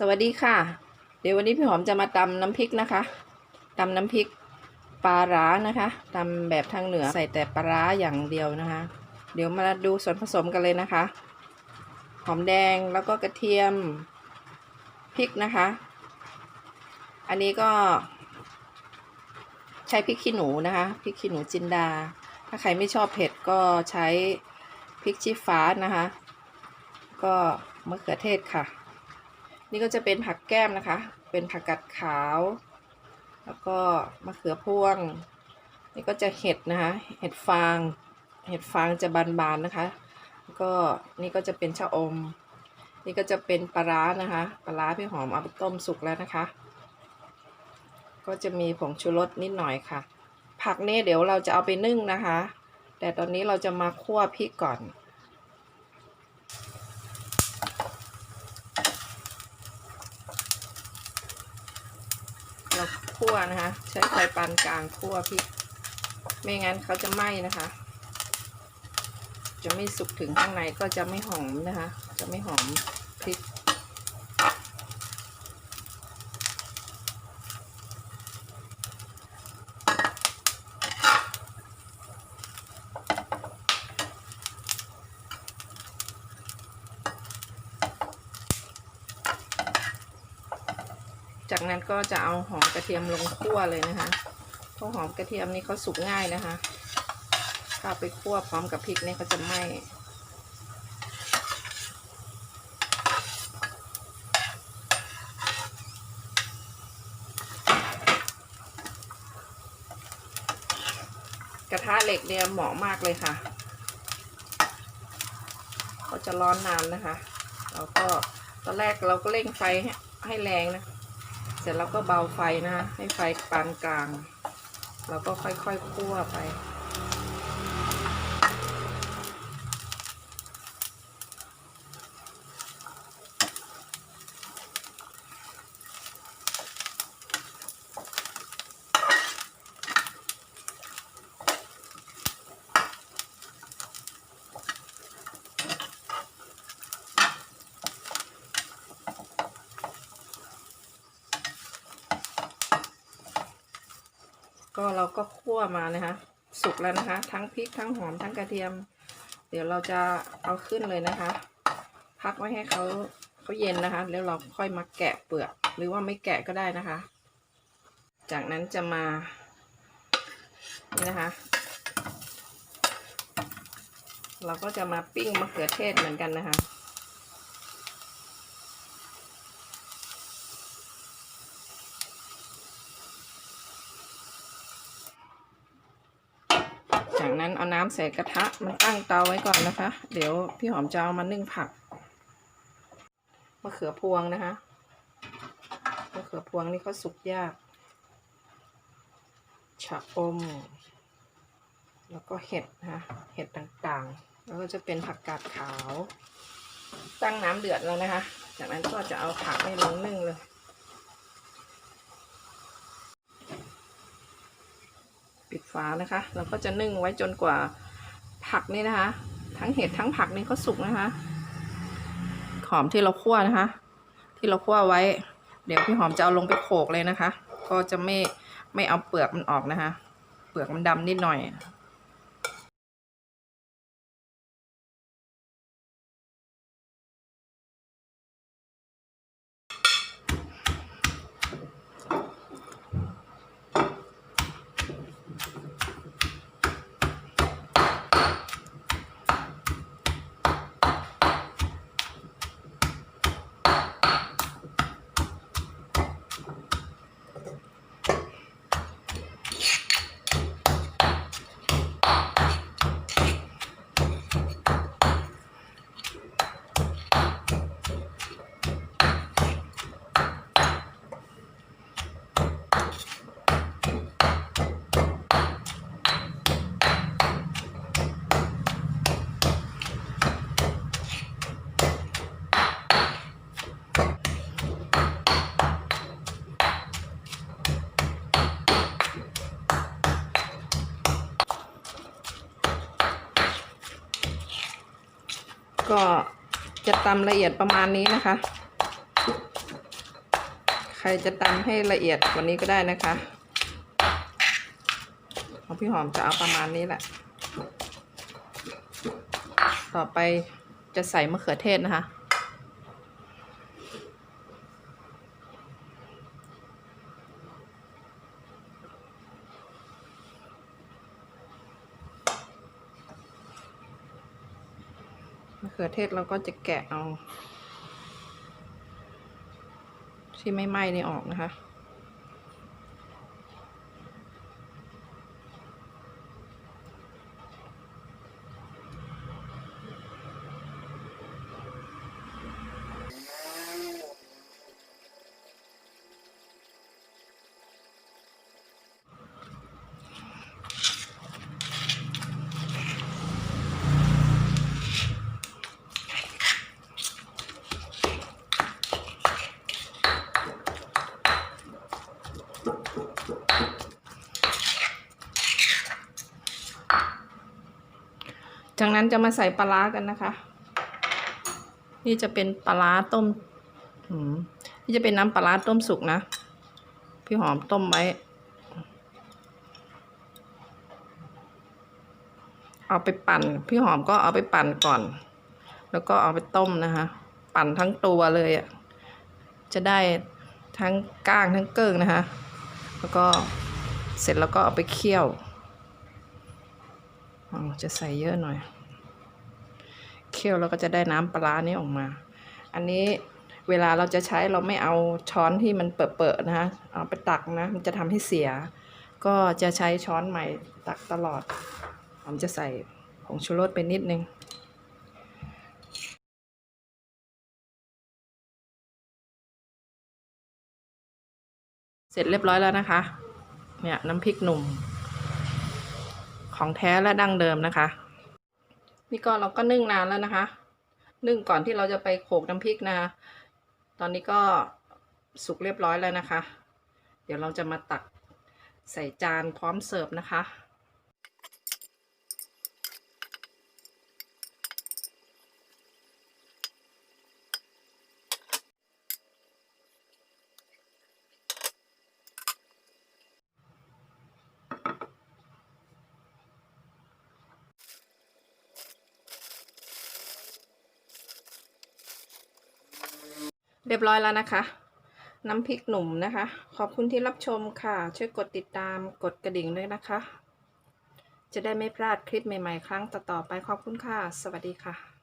สวัสดีค่ะ เดี๋ยววันนี้พี่หอมจะมาตำน้ำพริกนะคะตำน้ำพริกปลาร้านะคะตำแบบทางเหนือใส่แต่ปลาร้าอย่างเดียวนะคะ เดี๋ยวมาดูส่วนผสมกันเลยนะคะ หอมแดงแล้วก็กระเทียมพริกนะคะ อันนี้ก็ ใช้พริกขี้หนูนะคะพริกขี้หนูจินดา ถ้าใครไม่ชอบเผ็ดก็ใช้พริกชี้ฟ้านะคะ ก็มะเขือเทศค่ะ นี่ก็จะเป็นผักแก้มนะคะ เป็นผักกัดขาว แล้วก็มะเขือพวง นี่ก็จะเห็ดนะคะ เห็ดฟาง เห็ดฟางจะบานๆนะคะ แล้วก็นี่ก็จะเป็นชะอม นี่ก็จะเป็นปลาร้านะคะ ปลาร้าพี่หอมเอาไปต้มสุกแล้วนะคะ ก็จะมีผงชูรสนิดหน่อยค่ะ ผักนี่เดี๋ยวเราจะเอาไปนึ่งนะคะ แต่ตอนนี้เราจะมาคั่วพริกก่อน เราคั่วนะคะ ใช้ไฟปานกลางคั่วพริก ไม่งั้นเขาจะไหม้นะคะ จะไม่สุกถึงข้างในก็จะไม่หอมนะคะ จะไม่หอมพริก จากนั้นก็จะเอาหอมกระเทียมลงคั่วเลยนะคะเพราะหอมกระเทียมนี่เขาสุกง่ายนะคะถ้าไปคั่วพร้อมกับพริกนี่เขาจะไหม้กระทะเหล็กเนี่ยเหมาะมากเลยค่ะเขาจะร้อนนานนะคะ แล้วก็ตอนแรกเราก็เร่งไฟให้แรงนะ ร็จแล้วก็เบาไฟนะ ให้ไฟปานกลาง แล้วก็ค่อยๆคั่วไป ก็เราก็คั่วมานะคะ สุกแล้วนะคะ ทั้งพริกทั้งหอมทั้งกระเทียม เดี๋ยวเราจะเอาขึ้นเลยนะคะ พักไว้ให้เขาเขาเย็นนะคะ แล้วเราค่อยมาแกะเปลือกหรือว่าไม่แกะก็ได้นะคะ จากนั้นจะมานี่นะคะ เราก็จะมาปิ้งมะเขือเทศเหมือนกันนะคะ นั้นเอาน้ำใส่กระทะมันตั้งเตาไว้ก่อนนะคะ เดี๋ยวพี่หอมจะเอามานึ่งผักมะเขือพวงนะคะมะเขือพวงนี่เขาสุกยาก ชะอม แล้วก็เห็ดนะะเห็ดต่างๆ แล้วก็จะเป็นผักกาดขาว ตั้งน้ำเดือดแล้วนะคะ จากนั้นก็จะเอาผักให้ลงนึ่งเลย ปิด ฝานะคะ เราก็จะนึ่งไว้จนกว่าผักนี่นะคะ ทั้งเห็ดทั้งผักนี่เขาสุกนะคะหอมที่เราคั่วนะคะ ที่เราคั่วไว้ เดี๋ยวพี่หอมจะเอาลงไปโขลกเลยนะคะ ก็จะไม่ไม่เอาเปลือกมันออกนะคะ เปลือกมันดำนิดหน่อย ก็จะตำละเอียดประมาณนี้นะคะ ใครจะตำให้ละเอียดกว่านี้ก็ได้นะคะของพี่หอมจะเอาประมาณนี้แหละ ต่อไปจะใส่มะเขือเทศนะคะ ขือเทศเราก็จะแกะเอา ที่ไม่ไหม้นี่ออกนะคะ จากนั้นจะมาใส่ปลาร้ากันนะคะ นี่จะเป็นปลาร้าต้มนี่จะเป็นน้ำปลาร้าต้มสุกนะ พี่หอมต้มไว้ เอาไปปั่น พี่หอมก็เอาไปปั่นก่อน แล้วก็เอาไปต้มนะคะ ปั่นทั้งตัวเลยอะ่ะ จะได้ทั้งก้างทั้งเกิ้งนะคะ แล้วก็เสร็จแล้วก็เอาไปเคี่ยว จะใส่เยอะหน่อย เคี่ยวแล้วก็จะได้น้ำปลานี้ออกมา อันนี้เวลาเราจะใช้เราไม่เอาช้อนที่มันเปิดๆนะคะเอาไปตักนะ มันจะทำให้เสีย ก็จะใช้ช้อนใหม่ตักตลอด ผมจะใส่ผงชูรสไปนิดนึงเสร็จเรียบร้อยแล้วนะคะ เนี่ยน้ำพริกหนุ่ม ของแท้และดั้งเดิมนะคะ นี่ก็เราก็นึ่งนานแล้วนะคะ นึ่งก่อนที่เราจะไปโขลกน้ำพริกนะ ตอนนี้ก็สุกเรียบร้อยแล้วนะคะ เดี๋ยวเราจะมาตักใส่จานพร้อมเสิร์ฟนะคะ เรียบร้อยแล้วนะคะ น้ำพริกหนุ่มนะคะ ขอบคุณที่รับชมค่ะ ช่วยกดติดตามกดกระดิ่งด้วยนะคะ จะได้ไม่พลาดคลิปใหม่ ๆ ครั้งต่อๆไปขอบคุณค่ะ สวัสดีค่ะ